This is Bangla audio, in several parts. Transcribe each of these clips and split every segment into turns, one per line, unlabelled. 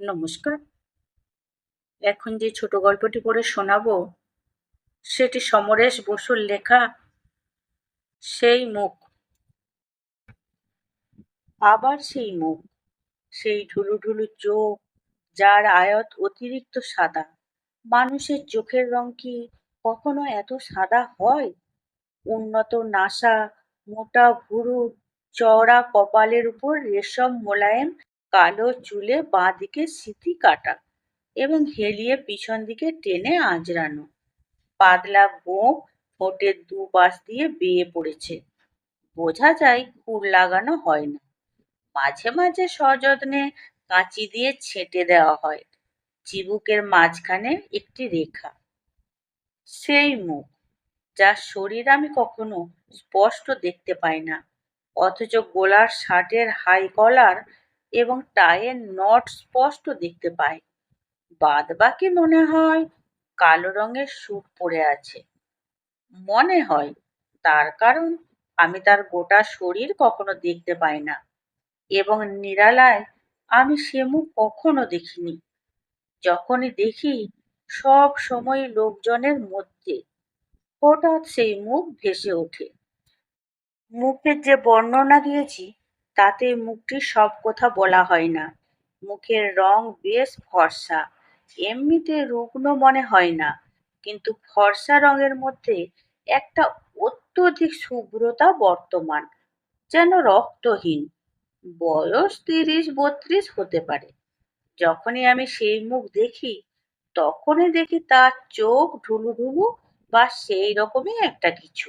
নমস্কার। এখন যে ছোট গল্পটি পড়ে শোনাবো, সেটি সমরেশ বসুর লেখা সেই মুখ। আবার সেই মুখ, সেই ঢুলু ঢুলু চোখ, যার আয়ত অতিরিক্ত সাদা। মানুষের চোখের রং কি কখনো এত সাদা হয়? উন্নত নাসা, মোটা ভুরু, চওড়া কপালের উপর রেশম মোলায়েম কালো চুলে বাঁ দিকে সিথি কাটা এবং হেলিয়ে পিছন দিকে টেনে আঁচড়ানো পাতলা গোঁফ ঠোঁটের দুপাশ দিয়ে বেয়ে পড়েছে। বোঝা যায় খুর লাগানো হয় না। মাঝে মাঝে সযত্নে কাঁচি দিয়ে ছেঁটে দেওয়া হয়। চিবুকের মাঝখানে একটি রেখা। সেই মুখ, যার শরীর আমি কখনো স্পষ্ট দেখতে পাই না। অথচ গোলার শার্টের হাই কলার এবং টাইয়ের নট স্পষ্ট দেখতে পাই। বাদ বাকি মনে হয় কালো রঙের স্যুট পরে আছে। মনে হয়, তার কারণ আমি তার গোটা শরীর কখনো দেখতে পাই না এবং নিরালায় আমি সে মুখ কখনো দেখিনি। যখনই দেখি, সব সময় লোকজনের মধ্যে হঠাৎ সেই মুখ ভেসে ওঠে। মুখের যে বর্ণনা দিয়েছি তাতে মুখটির সব কথা বলা হয় না। মুখের রং বেশ ফর্সা। এমনিতে রুগ্ন মনে হয় না, কিন্তু ফর্সা রঙের মধ্যে একটা অত্যধিক শুভ্রতা বর্তমান, যেন রক্তহীন। বয়স তিরিশ বত্রিশ হতে পারে। যখনই আমি সেই মুখ দেখি, তখনই দেখি তার চোখ ঢুলু ঢুলু বা সেই রকমই একটা কিছু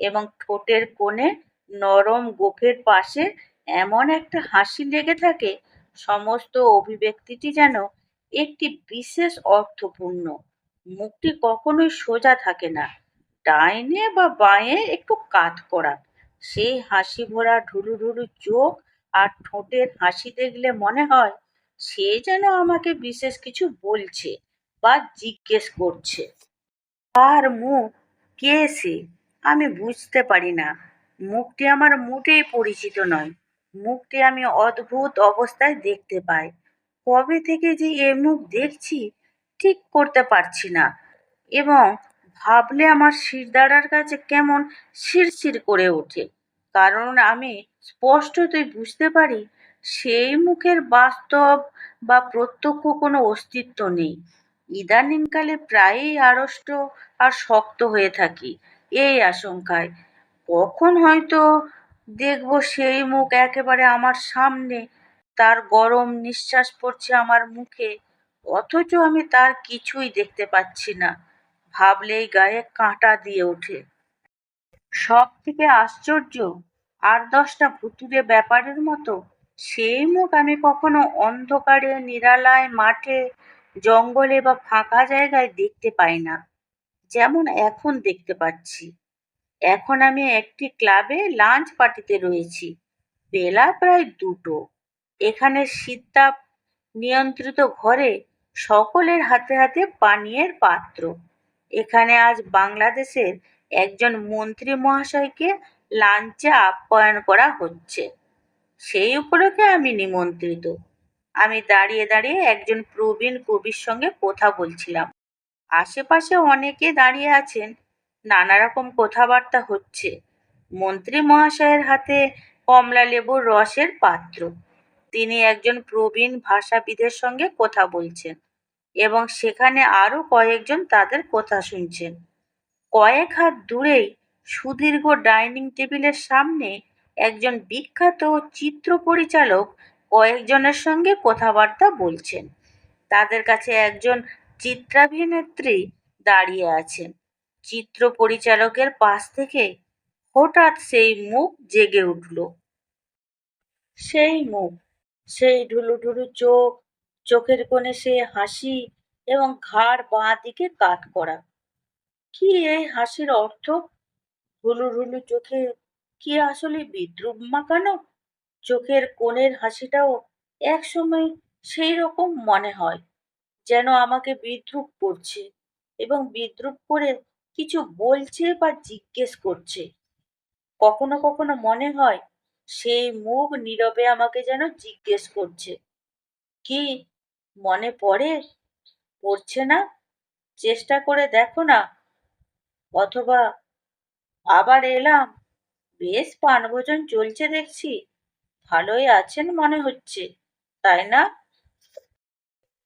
এবং ঠোঁটের কোণে নরম গোফের পাশে এমন একটা হাসি লেগে থাকে, সমস্ত অভিব্যক্তিটি যেন একটি বিশেষ অর্থপূর্ণ। মুখটি কখনোই সোজা থাকে না। ডাইনে বা বাঁয়ে একটু কাত করা। সেই হাসি ভরা ঢুলু ঢুলু চোখ আর ঠোঁটের হাসি দেখলে মনে হয় সে যেন আমাকে বিশেষ কিছু বলছে বা জিজ্ঞেস করছে। আর মুখ? কে সে? আমি বুঝতে পারি না। মুখটি আমার মোটেই পরিচিত নয়। মুখটি আমি অদ্ভুত অবস্থায় দেখতে পাই। কবে থেকে যে এ মুখ দেখছি ঠিক করতে পারছি না এবং ভাবলে আমার শিরদাঁড়ার কাছে কেমন শিরশির করে ওঠে। কারণ আমি স্পষ্টতই বুঝতে পারি সেই মুখের বাস্তব বা প্রত্যক্ষ কোনো অস্তিত্ব নেই। ইদানিংকালে প্রায়ই আড়ষ্ট আর শক্ত হয়ে থাকি, এই আশঙ্কায়। কখন হয়তো দেখব সেই মুখ একেবারে আমার সামনে। তার গরম নিঃশ্বাস পড়ছে আমার মুখে, অথচ আমি তার কিছুই দেখতে পাচ্ছি না। ভাবলেই গায়ে কাঁটা দিয়ে ওঠে। সব থেকে আশ্চর্য, আর দশটা ভুতুরে ব্যাপারের মতো, সেই মুখ আমি কখনো অন্ধকারে, নিরালায়, মাঠে, জঙ্গলে বা ফাঁকা জায়গায় দেখতে পাই না, যেমন এখন দেখতে পাচ্ছি। এখন আমি একটি ক্লাবে লাঞ্চ পার্টিতে রয়েছি। বেলা প্রায় দুটো। এখানে শীততাপ নিয়ন্ত্রিত ঘরে সকলের হাতে হাতে পানীয়ের পাত্র। এখানে আজ বাংলাদেশের একজন মন্ত্রী মহাশয়কে লাঞ্চে আপ্যায়ন করা হচ্ছে। সেই উপলক্ষে আমি নিমন্ত্রিত। আমি দাঁড়িয়ে দাঁড়িয়ে একজন প্রবীণ কবির সঙ্গে কথা বলছিলাম। আশেপাশে অনেকে দাঁড়িয়ে আছেন। নানা রকম কথাবার্তা হচ্ছে। মন্ত্রী মহাশয়ের হাতে কমলা লেবুর রসের পাত্র। তিনি একজন প্রবীণ ভাষাবিদের সঙ্গে কথা বলছেন এবং সেখানে আরও কয়েকজন তাদের কথা শুনছেন। কয়েক হাত দূরেই সুদীর্ঘ ডাইনিং টেবিলের সামনে একজন বিখ্যাত চিত্র পরিচালক কয়েকজনের সঙ্গে কথাবার্তা বলছেন। তাদের কাছে একজন চিত্রাভিনেত্রী দাঁড়িয়ে আছেন। চিত্র পরিচালকের পাশ থেকে হঠাৎ সেই মুখ জেগে উঠল। সেই মুখ, সেই ঢুলু ঢুলু চোখ, চোখের কোণে সে হাসি এবং ঘাড় বাঁ দিকে কাত করা। কি এই হাসির অর্থ? ঢুলু ঢুলু চোখে কি আসলে বিদ্রুপ মাখানো চোখের কোণের হাসিটাও একসময় সেই রকম মনে হয়, যেন আমাকে বিদ্রুপ করছে এবং বিদ্রুপ করে কিছু বলছে বা জিজ্ঞেস করছে। কখনো কখনো মনে হয়, সেই মুখ নীরবে আমাকে যেন জিজ্ঞেস করছে। কি মনে পড়ে? পড়ছে না? চেষ্টা করে দেখো না। অথবা আবার এলাম। বেশ পানভোজন চলছে দেখছি। ভালোই আছেন মনে হচ্ছে, তাই না?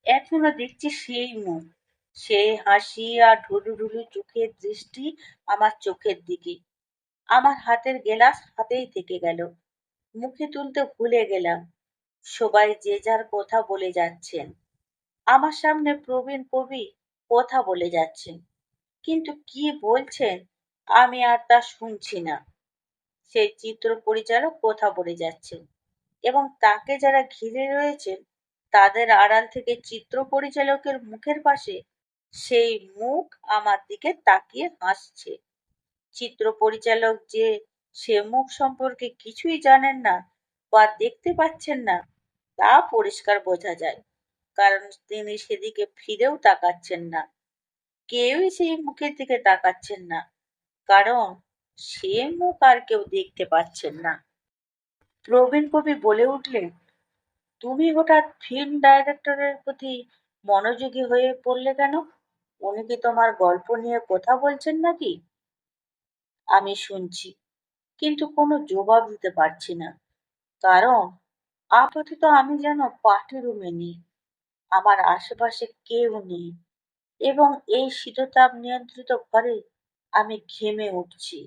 এখনও দেখছি সেই মুখ। সেই হাসি আর ঢুলু ঢুলু চোখের দৃষ্টি আমার চোখের দিকে। আমার হাতের গেলাস হাতেই থেকে গেল। মুখে তুলতে ভুলে গেলাম। সবাই যে যার কথা বলে যাচ্ছেন। আমার সামনে প্রবীণ কবি কথা বলে যাচ্ছেন। কিন্তু কি বলছেন আমি আর তা শুনছি না। সেই চিত্র পরিচালক কথা বলে যাচ্ছেন এবং তাকে যারা ঘিরে রয়েছেন তাদের আড়াল থেকে চিত্র পরিচালকের মুখের পাশে সেই মুখ আমার দিকে তাকিয়ে হাসছে। চিত্র পরিচালক যে সে মুখ সম্পর্কে কিছুই জানেন না বা দেখতে পাচ্ছেন না, তা পরিষ্কার বোঝা যায়, কারণ তিনি সেদিকে ফিরেও তাকাচ্ছেন না। কেউই সেই মুখের দিকে তাকাচ্ছেন না, কারণ সে মুখ আর কেউ দেখতে পাচ্ছেন না। প্রবীণ কবি বলে উঠলেন, তুমি হঠাৎ ফিল্ম ডাইরেক্টরের প্রতি মনোযোগী হয়ে পড়লে কেন? উনি কি তোমার গল্প নিয়ে কথা বলছেন নাকি? আমি শুনছি, কিন্তু কোনো জবাব দিতে পারছি না। কারণ আপাতত আমি যেন পার্টি রুমে নেই, আমার আশেপাশে কেউ নেই, এবং এই শীততাপ নিয়ন্ত্রিত ঘরে আমি ঘেমে উঠছি।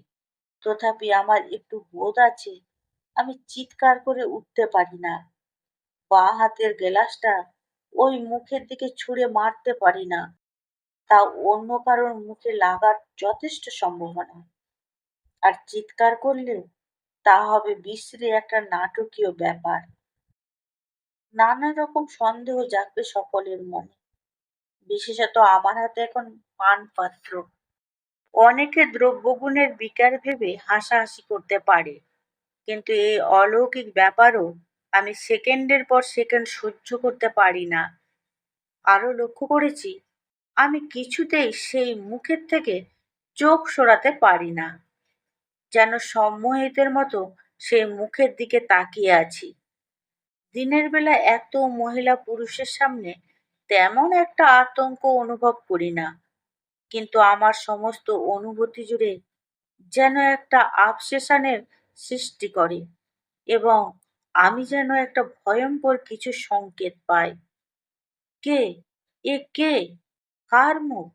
তথাপি আমার একটু বোধ আছে, আমি চিৎকার করে উঠতে পারি না। বা হাতের গেলাসটা ওই মুখের দিকে ছুঁড়ে মারতে পারি না। তা অন্য কারোর মুখে লাগার যথেষ্ট সম্ভাবনা। আর চিৎকার করলে তা হবে বিশ্রী একটা নাটকীয় ব্যাপার। নানা রকম সন্দেহ জাগবে সকলের মনে। বিশেষত আমার হাতে এখন পান পাত্র অনেকে দ্রব্যগুণের বিকার ভেবে হাসাহাসি করতে পারে। কিন্তু এই অলৌকিক ব্যাপারও আমি সেকেন্ডের পর সেকেন্ড সহ্য করতে পারি না। আরও লক্ষ্য করেছি আমি কিছুতেই সেই মুখের থেকে চোখ সরাতে পারি না। যেন সম্মোহিতের মতো সেই মুখের দিকে তাকিয়ে আছি। দিনের বেলা এত মহিলা পুরুষের সামনে তেমন একটা আতঙ্ক অনুভব করি না। কিন্তু আমার সমস্ত অনুভূতি জুড়ে যেন একটা আবসেশনের সৃষ্টি করে এবং আমি যেন একটা ভয়ঙ্কর কিছু সংকেত পাই। কে? এ কে? কার মুখ?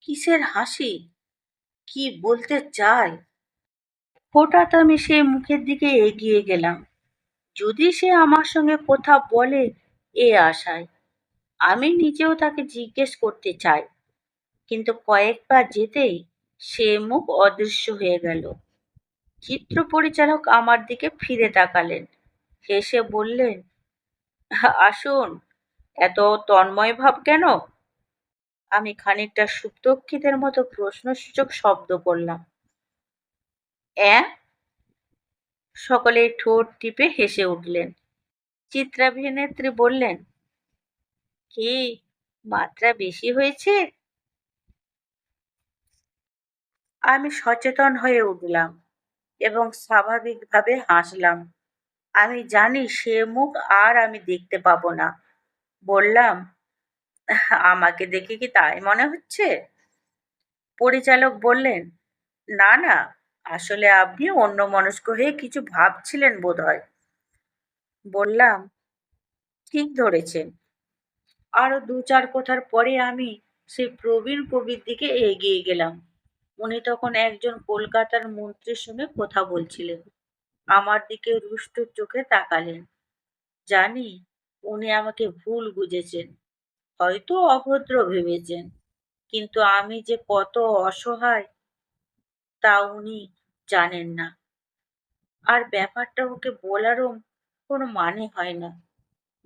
কিসের হাসি? কি বলতে চায়? হঠাৎ আমি সেই মুখের দিকে এগিয়ে গেলাম। যদি সে আমার সঙ্গে কথা বলে এ আশায়, আমি নিজেও তাকে জিজ্ঞেস করতে চাই। কিন্তু কয়েকবার যেতেই সে মুখ অদৃশ্য হয়ে গেল। চিত্র পরিচালক আমার দিকে ফিরে তাকালেন। হেসে বললেন, আসুন, এত তন্ময় ভাব কেন? আমি খানিকটা সুপ্তক্ষিতের মতো প্রশ্নসূচক শব্দ করলাম। অ্যাঁ সকলে ঠোঁট টিপে হেসে উঠলেন। চিত্রাভিনেত্রী বললেন, কি, মাত্রা বেশি হয়েছে? আমি সচেতন হয়ে উঠলাম এবং স্বাভাবিকভাবে হাসলাম। আমি জানি সে মুখ আর আমি দেখতে পাবো না। বললাম আমাকে দেখে কি তাই মনে হচ্ছে? পরিচালক বললেন, না না, আসলে আপনি অন্য মনস্ক হয়ে কিছু ভাবছিলেন বোধ হয় বললাম, ঠিক ধরেছেন। আরও দু চার কথার পরে আমি সেই প্রবীণ কবির দিকে এগিয়ে গেলাম। উনি তখন একজন কলকাতার মন্ত্রীর সঙ্গে কথা বলছিলেন। আমার দিকে রুষ্ট চোখে তাকালেন। জানি উনি আমাকে ভুল বুঝেছেন। হয়তো অভদ্র ভেবেছেন, কিন্তু আমি যে কত অসহায় তা উনি জানেন না। আর ব্যাপারটা ওকে বলারও কোনো মানে হয় না,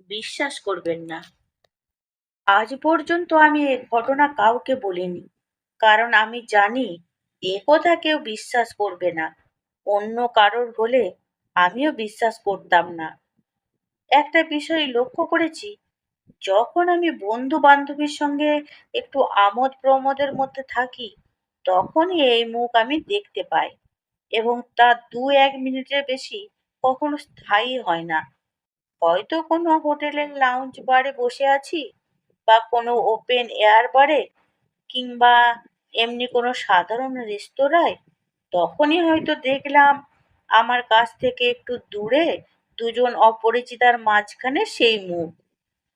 বিশ্বাস করবেন না। আজ পর্যন্ত আমি এ ঘটনা কাউকে বলিনি, কারণ আমি জানি এ কথা কেউ বিশ্বাস করবে না, অন্য কারোর হলে আমিও বিশ্বাস করতাম না। একটা বিষয় লক্ষ্য করেছি যখন আমি বন্ধু বান্ধবীর সঙ্গে একটু আমোদ প্রমোদের মধ্যে থাকি, তখনই এই মুখ আমি দেখতে পাই এবং তা দু এক মিনিটের বেশি কখনো স্থায়ী হয় না। হয়তো কোনো হোটেলের লাউঞ্জ বারে বসে আছি বা কোনো ওপেন এয়ার বারে কিংবা এমনি কোনো সাধারণ রেস্তোরাঁয়, তখনই হয়তো দেখলাম আমার কাছ থেকে একটু দূরে দুজন অপরিচিতার মাঝখানে সেই মুখ।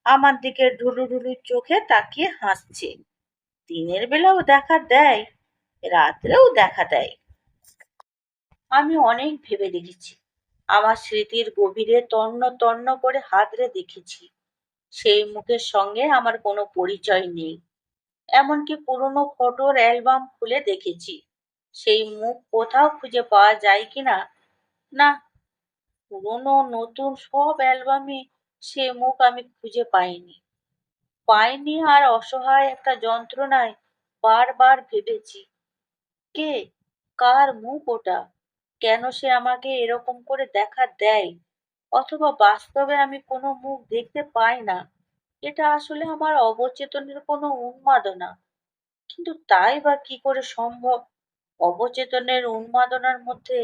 আমার দিকে ঢুলু ঢুলু চোখে তাকিয়ে হাসছে। দিনের বেলাও দেখা দেয়, রাত্রেও দেখা দেয়। আমি অনেক ভেবে দেখেছি। আমার স্মৃতির গভীরে তন্ন তন্ন করে হাতড়ে দেখেছি। সেই মুখের সঙ্গে আমার কোনো পরিচয় নেই। এমনকি পুরনো ফটোর অ্যালবাম খুলে দেখেছি। সেই মুখ কোথাও খুঁজে পাওয়া যায় কিনা? না। পুরনো নতুন সব অ্যালবামে সে মুখ আমি খুঁজে পাইনি। পাইনি আর অসহায় একটা যন্ত্রণায় বারবার ভেবেছি, কে, কার মুখ ওটা? কেন সে আমাকে এরকম করে দেখা দেয়? অথবা বাস্তবে আমি কোনো মুখ দেখতে পাই না? এটা আসলে আমার অবচেতনের কোনো উন্মাদনা। কিন্তু তাই বা কি করে সম্ভব? অবচেতনের উন্মাদনার মধ্যে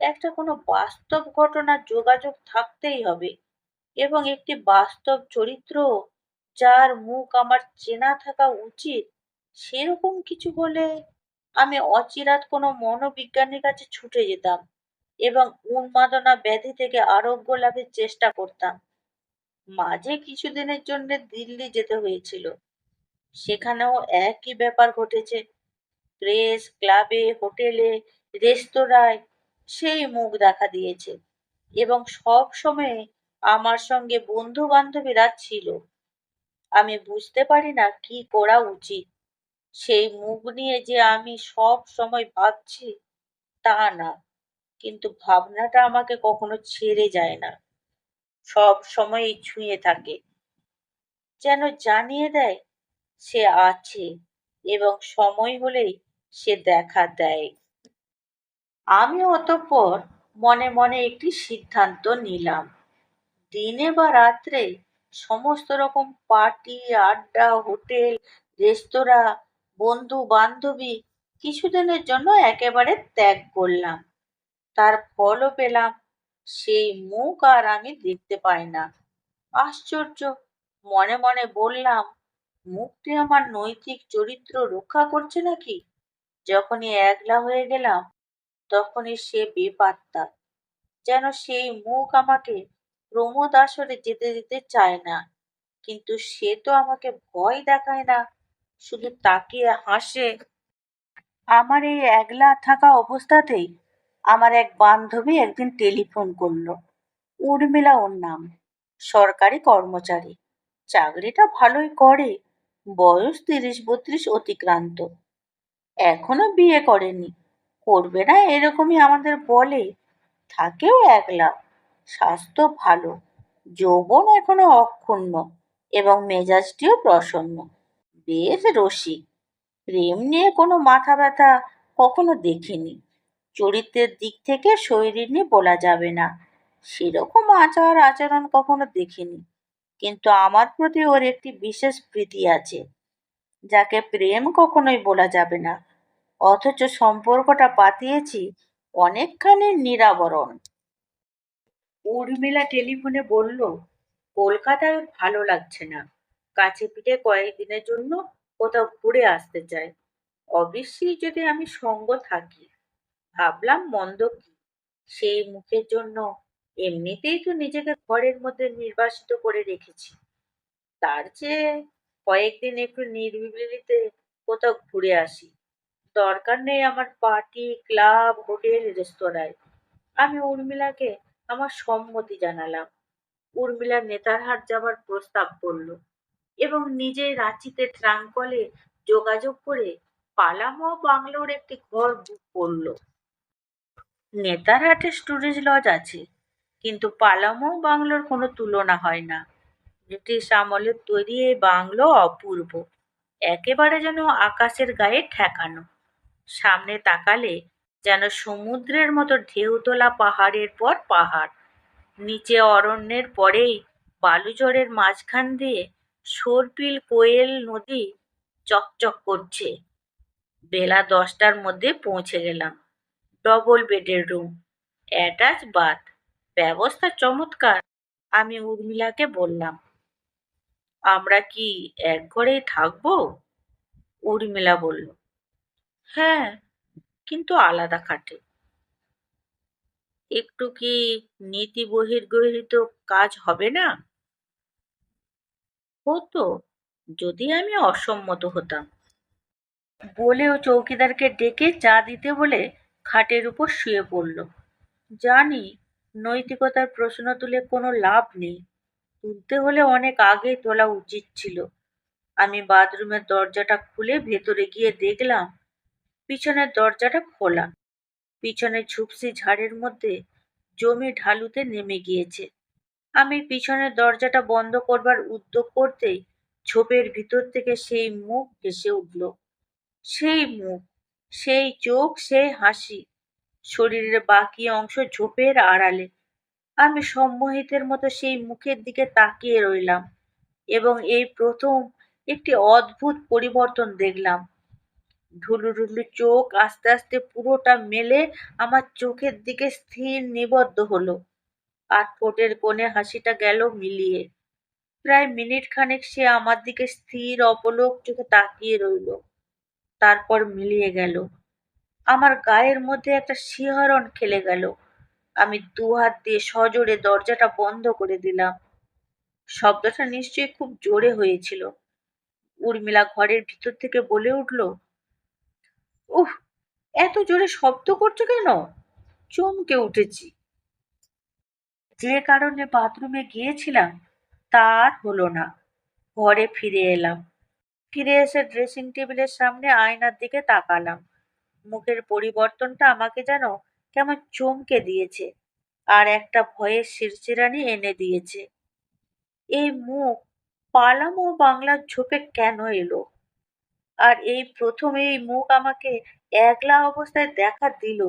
একটা কোনো বাস্তব ঘটনার যোগাযোগ থাকতেই হবে। এবং একটি বাস্তব চরিত্র যার মুখ আমার চেনা থাকা উচিত, সেরকম কিছু হলে আমি অচিরাত কোনো মনোবিজ্ঞানীর কাছে ছুটে যেতাম এবং উন্মাদনা ব্যাধি থেকে আরোগ্য লাভের চেষ্টা করতাম। মাঝে কিছুদিনের জন্য দিল্লি যেতে হয়েছিল। সেখানেও একই ব্যাপার ঘটেছে। প্রেস, ক্লাবে, হোটেলে, রেস্তোরাঁয় সেই মুখ দেখা দিয়েছে এবং সব সময় আমার সঙ্গে বন্ধু বান্ধবীরা ছিল। আমি বুঝতে পারি না কি করা উচিত। সেই মুখ নিয়ে যে আমি সব সময় ভাবছি, তা না। কিন্তু ভাবনাটা আমাকে কখনো ছেড়ে যায় না। সব সময়ই ছুঁয়ে থাকে। যেন জানিয়ে দেয়, সে আছে এবং সময় হলেই সে দেখা দেয়। আমি অতঃপর মনে মনে একটি সিদ্ধান্ত নিলাম। দিনে বা রাত্রে সমস্ত রকম পার্টি, আড্ডা, হোটেল, রেস্তোরাঁ বন্ধু বান্ধবী কিছুদিনের জন্য একেবারে ত্যাগ করলাম। তার ফলও পেলাম। সেই মুখ আর আমি দেখতে পাই না। আশ্চর্য, মনে মনে বললাম, মুখটি আমার নৈতিক চরিত্র রক্ষা করছে নাকি? যখনই একলা হয়ে গেলাম, তখনই সে বেপাত্তা, যেন সেই মুখ আমাকে প্রমোদ আসরে যেতে দিতে চায় না। কিন্তু সে তো আমাকে ভয় দেখায় না, শুধু তাকিয়ে হাসে, আমার এই একলা থাকা অবস্থাতেই আমার এক বান্ধবী একদিন টেলিফোন করল। উর্মিলা ওর নাম, সরকারি কর্মচারী। চাকরিটা ভালোই করে, বয়স তিরিশ বত্রিশ অতিক্রান্ত। এখনও বিয়ে করেনি, করবে না এরকমই আমাদের বলে, থাকেও একলা। স্বাস্থ্য ভালো, যৌবন এখনও অক্ষুণ্ণ এবং মেজাজটিও প্রসন্ন। বেশ রসিক। প্রেম নিয়ে কোনো মাথা ব্যথা কখনো দেখিনি। চরিত্রের দিক থেকে শৈরিনী বলা যাবে না। সেরকম আচার আচরণ কখনো দেখিনি। কিন্তু আমার প্রতি ওর একটি বিশেষ প্রীতি আছে, যাকে প্রেম কখনোই বলা যাবে না। অথচ সম্পর্কটা পাতিয়েছি অনেকখানি নিরাবরণ। উর্মিলা টেলিফোনে বলল, কলকাতায় ভালো লাগছে না। কাছে পিঠে কয়েকদিনের জন্য কোথাও ঘুরে আসতে চাই। অবশ্যই যদি আমি সঙ্গ থাকি। ভাবলাম মন্দ কি? সেই মুখের জন্য এমনিতেই তো নিজেকে ঘরের মধ্যে নির্বাসিত করে রেখেছি। তার চেয়ে কয়েকদিন একটু নির্বিলিতে কোথাও ঘুরে আসি। দরকার নেই আমার পার্টি, ক্লাব, হোটেল, রেস্তোরাঁয়। আমি উর্মিলাকে আমার সম্মতি জানালাম। উর্মিলা নেতারহাট যাবার প্রস্তাব করল এবং নিজে রাঁচিতে ট্রাঙ্কলে যোগাযোগ করে পালামো বাংলোর একটি ঘর বুক করল। নেতারহাটে স্টোরেজ লজ আছে, কিন্তু পালামো বাংলোর কোনো তুলনা হয় না। ব্রিটিশ আমলের তৈরি এই বাংলো অপূর্ব, একেবারে যেন আকাশের গায়ে ঠেকানো। সামনে তাকালে যেন সমুদ্রের মতো ঢেউ তোলা পাহাড়ের পর পাহাড়। নিচে অরণ্যের পরেই বালুচরের মাঝখান দিয়ে সর্পিল কোয়েল নদী চকচক করছে। বেলা দশটার মধ্যে পৌঁছে গেলাম। ডবল বেডের রুম, অ্যাটাচ বাথ, ব্যবস্থা চমৎকার, আমি উর্মিলাকে বললাম। আমরা কি এক ঘরেই থাকব? উর্মিলা বলল। হ্যাঁ কিন্তু আলাদা খাটে। একটু কি নীতি বহির্গহিত কাজ হবে না? হতো, যদি আমি অসম্মত হতাম। বলেও চৌকিদারকে ডেকে চা দিতে বলে খাটের উপর শুয়ে পড়ল। জানি নৈতিকতার প্রশ্ন তুলে কোনো লাভ নেই। তুলতে হলে অনেক আগে তোলা উচিত ছিল। আমি বাথরুমের দরজাটা খুলে ভেতরে গিয়ে দেখলাম পিছনের দরজাটা খোলা। পিছনে ঝুপসি ঝাড়ের মধ্যে জমি ঢালুতে নেমে গিয়েছে। আমি পিছনের দরজাটা বন্ধ করবার উদ্যোগ করতেই ঝোপের ভিতর থেকে সেই মুখ ভেসে উঠল। সেই মুখ, সেই চোখ, সেই হাসি। শরীরের বাকি অংশ ঝোপের আড়ালে। আমি সম্মোহিতের মতো সেই মুখের দিকে তাকিয়ে রইলাম এবং এই প্রথম একটি অদ্ভুত পরিবর্তন দেখলাম। ঢুলুঢুলু চোখ আস্তে আস্তে পুরোটা মেলে আমার চোখের দিকে স্থির নিবদ্ধ হলো। আট ফোটের কোণে হাসিটা গেল মিলিয়ে। প্রায় মিনিট খানেক সে আমার দিকে স্থির, অপলোক চোখে তাকিয়ে রইল। তারপর মিলিয়ে গেল। আমার গায়ের মধ্যে একটা শিহরণ খেলে গেল। আমি দু হাত দিয়ে সজোরে দরজাটা বন্ধ করে দিলাম। শব্দটা নিশ্চয়ই খুব জোরে হয়েছিল। উর্মিলা ঘরের ভিতর থেকে বলে উঠল উহ এত জোরে শব্দ করছ কেন? চমকে উঠেছি। যে কারণে বাথরুমে গিয়েছিলাম, তার হলো না। ঘরে ফিরে এলাম। ফিরে এসে ড্রেসিং টেবিলের সামনে আয়নার দিকে তাকালাম। মুখের পরিবর্তনটা আমাকে যেন কেমন চমকে দিয়েছে, আর একটা ভয়ের শিরচিরানি এনে দিয়েছে। এই মুখ পালাম বাংলার ঝোপে কেন এলো? আর এই প্রথম এই মুখ আমাকে একলা অবস্থায় দেখা দিল।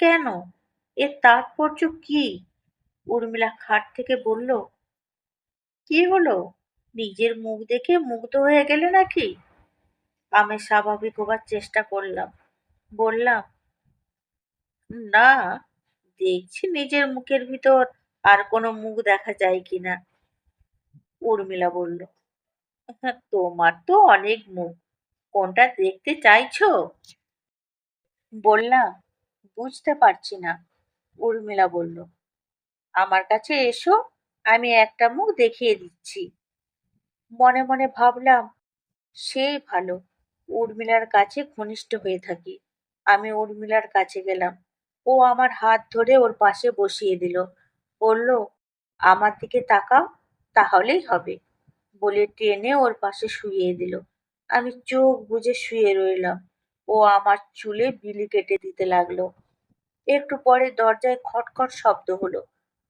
কেন? এর তাৎপর্য কি? উর্মিলা খাট থেকে বলল কি হলো? নিজের মুখ দেখে মুগ্ধ হয়ে গেলে নাকি? আমি স্বাভাবিক হবার চেষ্টা করলাম। বললাম না দেখছি নিজের মুখের ভিতর আর কোনো মুখ দেখা যায় কিনা। উর্মিলা বলল "হ্যাঁ, তোমার তো অনেক মুখ। কোনটা দেখতে চাইছো? বললাম বুঝতে পারছি না, উর্মিলা বলল। আমার কাছে এসো, আমি একটা মুখ দেখিয়ে দিচ্ছি। মনে মনে ভাবলাম সেই ভালো, উর্মিলার কাছে ঘনিষ্ঠ হয়ে থাকি। আমি উর্মিলার কাছে গেলাম। ও আমার হাত ধরে ওর পাশে বসিয়ে দিল। বলল, আমার দিকে তাকাও, তাহলেই হবে। বলে টেনে ওর পাশে শুইয়ে দিল। আমি চোখ বুজে শুয়ে রইলাম। ও আমার চুলে বিলি কেটে দিতে লাগল। একটু পরে দরজায় খটখট শব্দ হলো।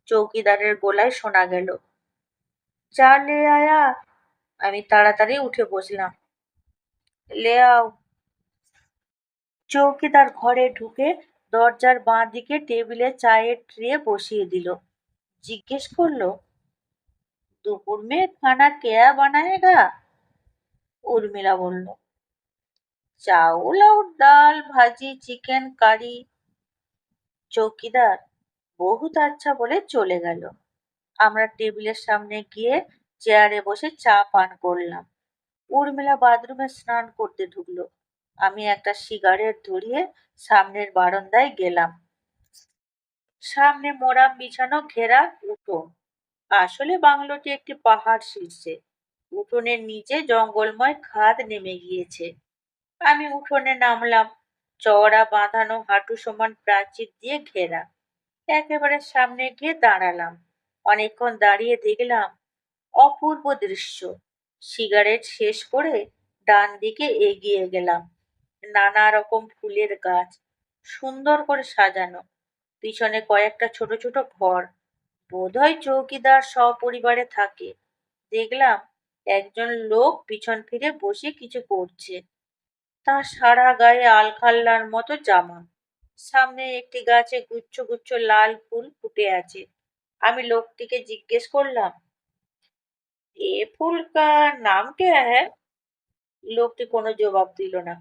চৌকিদারের গলায় শোনা গেল চা লে আয়া। আমি তাড়াতাড়ি উঠে বসলাম। লে আও চৌকিদার ঘরে ঢুকে দরজার বাঁ দিকে টেবিলে চায়ের ট্রে বসিয়ে দিল। জিজ্ঞেস করল, দুপুর মেয়ে খানা কেয়া বানায় গা উর্মিলা বলল, চাউল আর ডাল, ভাজি, চিকেন, কারি, চৌকিদার বহুত আচ্ছা বলে চলে গেল। আমরা টেবিলের সামনে গিয়ে চেয়ারে বসে চা পান করলাম। উর্মিলা বাথরুমে স্নান করতে ঢুকলো। আমি একটা সিগারেট ধরিয়ে সামনের বারান্দায় গেলাম। সামনে মোরাম বিছানো ঘেরা উঠোন। আসলে বাংলোটি একটি পাহাড় শীর্ষে। উঠোনের নিচে জঙ্গলময় খাদ নেমে গিয়েছে। আমি উঠোনে নামলাম। চওড়া বাঁধানো হাঁটু সমান প্রাচীর দিয়ে ঘেরা। একেবারে সামনে গিয়ে দাঁড়ালাম। অনেকক্ষণ দাঁড়িয়ে দেখলাম অপূর্ব দৃশ্য। সিগারেট শেষ করে ডান দিকে এগিয়ে গেলাম। নানা রকম ফুলের গাছ, সুন্দর করে সাজানো। পিছনে কয়েকটা ছোট ছোট ঘর। বোধহয় চৌকিদার সপরিবারে থাকে। দেখলাম একজন লোক পিছন ফিরে বসে কিছু করছে তার সারা গায়ে আলখাল্লার মতো জামা সামনে একটি গাছে গুচ্ছ গুচ্ছ লাল ফুল ফুটে আছে আমি লোকটিকে জিজ্ঞেস করলাম এ ফুল কা নাম কে হ্যাঁ লোকটি কোনো জবাব দিল না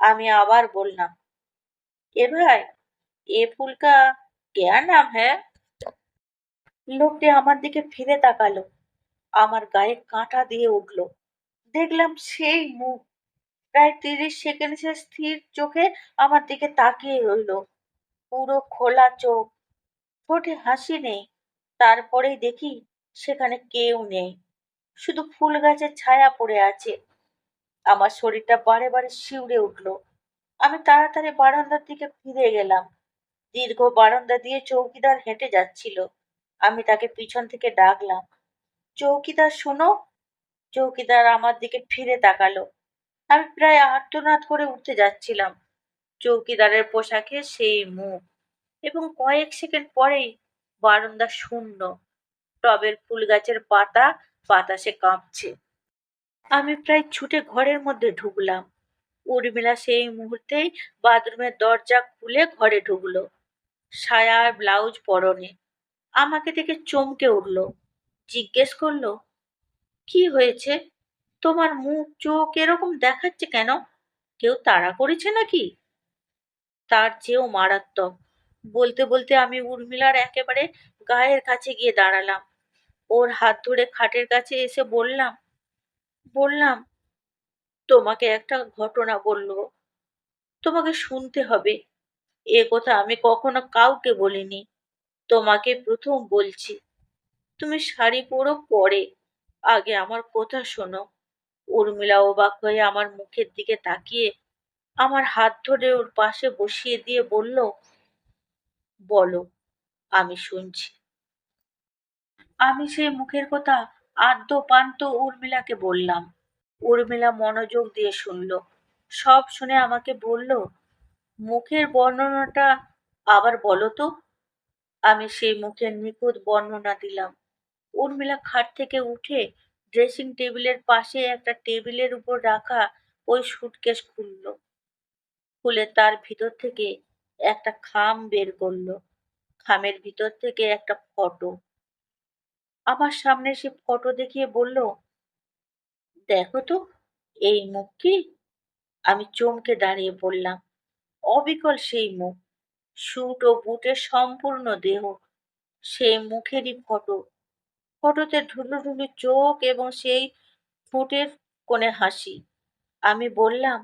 আমি আবার বললাম এ ভাই এ ফুল কা क्या नाम है লোকটি আমার দিকে ফিরে তাকালো আমার গায়ে কাঁটা দিয়ে উঠল। দেখলাম সেই মুখ। প্রায় তিরিশ সেকেন্ড সে স্থির চোখে আমার দিকে তাকিয়ে রইল। পুরো খোলা চোখ, ঠোঁটে হাসি নেই। তারপরেই দেখি সেখানে কেউ নেই। শুধু ফুল গাছের ছায়া পড়ে আছে। আমার শরীরটা বারে বারে শিউরে উঠল। আমি তাড়াতাড়ি বারান্দার দিকে ফিরে গেলাম। দীর্ঘ বারান্দা দিয়ে চৌকিদার হেঁটে যাচ্ছিল। আমি তাকে পিছন থেকে ডাকলাম। চৌকিদার শোনো। চৌকিদার আমার দিকে ফিরে তাকালো। আমি প্রায় আর্তনাদ করে উঠতে যাচ্ছিলাম। চৌকিদারের পোশাকে সেই মুখ এবং কয়েক সেকেন্ড পরেই বারান্দা শূন্য। টবের ফুল গাছের পাতা বাতাসে কাঁপছে। আমি প্রায় ছুটে ঘরের মধ্যে ঢুকলাম। উর্মিলা সেই মুহূর্তেই বাথরুমের দরজা খুলে ঘরে ঢুকলো। সায়া আর ব্লাউজ পরনে। আমাকে দেখে চমকে উঠল। জিজ্ঞেস করল, কি হয়েছে? তোমার মুখ, চোখ এরকম দেখাচ্ছে কেন? কেউ তাড়া করেছে নাকি? তার চেয়েও মারাত্মক। বলতে বলতে আমি উর্মিলার একেবারে গায়ের কাছে গিয়ে দাঁড়ালাম। ওর হাত ধরে খাটের কাছে এসে বললাম বললাম, তোমাকে একটা ঘটনা বলল। তোমাকে শুনতে হবে। এ কথা আমি কখনো কাউকে বলিনি। তোমাকে প্রথম বলছি। তুমি শাড়ি পরো পরে। আগে আমার কথা শোনো। উর্মিলা অবাক হয়ে আমার মুখের দিকে তাকিয়ে আমার হাত ধরে ওর পাশে বসিয়ে দিয়ে বলল, বলো, আমি শুনছি। আমি সেই মুখের কথা আদ্য পান্ত উর্মিলাকে বললাম। উর্মিলা মনোযোগ দিয়ে শুনল। সব শুনে আমাকে বলল, মুখের বর্ণনাটা আবার বলো তো। আমি সেই মুখের নিখুঁত বর্ণনা দিলাম। উর্মিলা খাট থেকে উঠে ড্রেসিং টেবিলের পাশে একটা টেবিলের উপর রাখা ওই সুটকেস খুলল। খুলে তার ভিতর থেকে একটা খাম বের করল। খামের ভিতর থেকে একটা ফটো আমার সামনে সে ফটো দেখিয়ে বলল, দেখো তো, এই মুখ কি? আমি চমকে দাঁড়িয়ে পড়লাম অবিকল সেই মুখ। শুট ও বুটের সম্পূর্ণ দেহ। সেই মুখেরই ফটো ফটোতে ঢুলু ঢুলু চোখ এবং সেই ঠোঁটের কোণে হাসি। আমি বললাম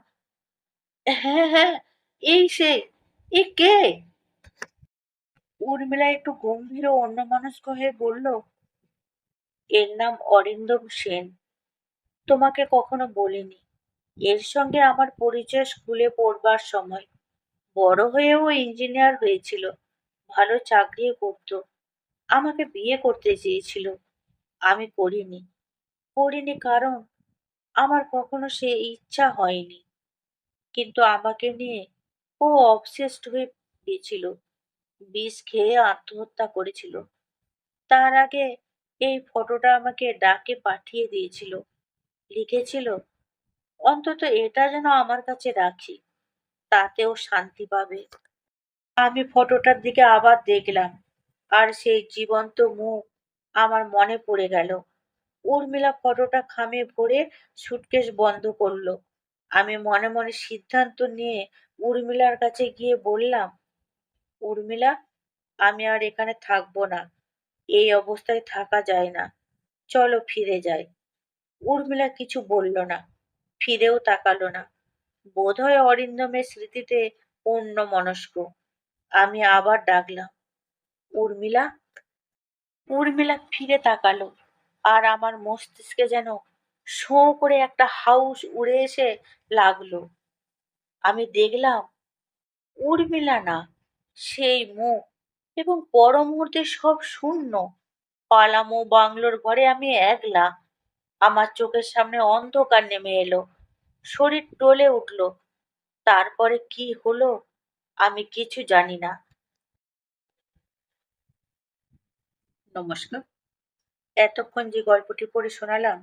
হ্যাঁ হ্যাঁ এই সে, এ কে? উর্মিলা একটু গম্ভীর ও অন্যমনস্ক হয়ে বলল, এর নাম অরিন্দম সেন। তোমাকে কখনো বলিনি। এর সঙ্গে আমার পরিচয় স্কুলে পড়বার সময়। বড় হয়েও ইঞ্জিনিয়ার হয়েছিল। ভালো চাকরি করত। আমাকে বিয়ে করতে চেয়েছিল। আমি করিনি করিনি কারণ আমার কখনো সে ইচ্ছা হয়নি। কিন্তু আমাকে নিয়ে ও অবসেসড হয়ে গিয়েছিল। বিষ খেয়ে আত্মহত্যা করেছিল। তার আগে এই ফটোটা আমাকে ডাকে পাঠিয়ে দিয়েছিল। লিখেছিল, অন্তত এটা যেন আমার কাছে রাখি, তাতেও শান্তি পাবে। আমি ফটোটার দিকে আবার দেখলাম, আর সেই জীবন্ত মুখ আমার মনে পড়ে গেল। উর্মিলা ফটোটা খামে ভরে সুটকেস বন্ধ করল। আমি মনে মনে সিদ্ধান্ত নিয়ে উর্মিলার কাছে গিয়ে বললাম, উর্মিলা, আমি আর এখানে থাকব না। এই অবস্থায় থাকা যায় না। চলো ফিরে যাই। উর্মিলা কিছু বলল না, ফিরেও তাকালো না। বোধহয় অরিন্দমের স্মৃতিতে অন্য মনস্ক আমি আবার ডাকলাম, উর্মিলা উর্মিলা ফিরে তাকালো আর আমার মস্তিষ্কে যেন শো করে একটা হাউস উড়ে এসে লাগল। আমি দেখলাম উর্মিলা না, সেই মুখ এবং পর মুহূর্তে সব শূন্য। পালামো বাংলোর ঘরে আমি একলা। আমার চোখের সামনে অন্ধকার নেমে এলো। শরীর টলে উঠল। তারপরে কি হলো আমি কিছু জানি না। নমস্কার এতক্ষণ যে গল্পটি পড়ে শোনালাম,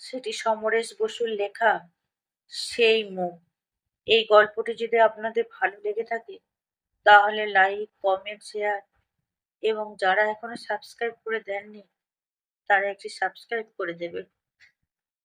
সেটি সমরেশ বসুর লেখা সেই মুখ এই গল্পটি যদি আপনাদের ভালো লেগে থাকে, তাহলে লাইক কমেন্ট শেয়ার এবং যারা এখনও সাবস্ক্রাইব করে দেননি, তারা একটি সাবস্ক্রাইব করে দেবে।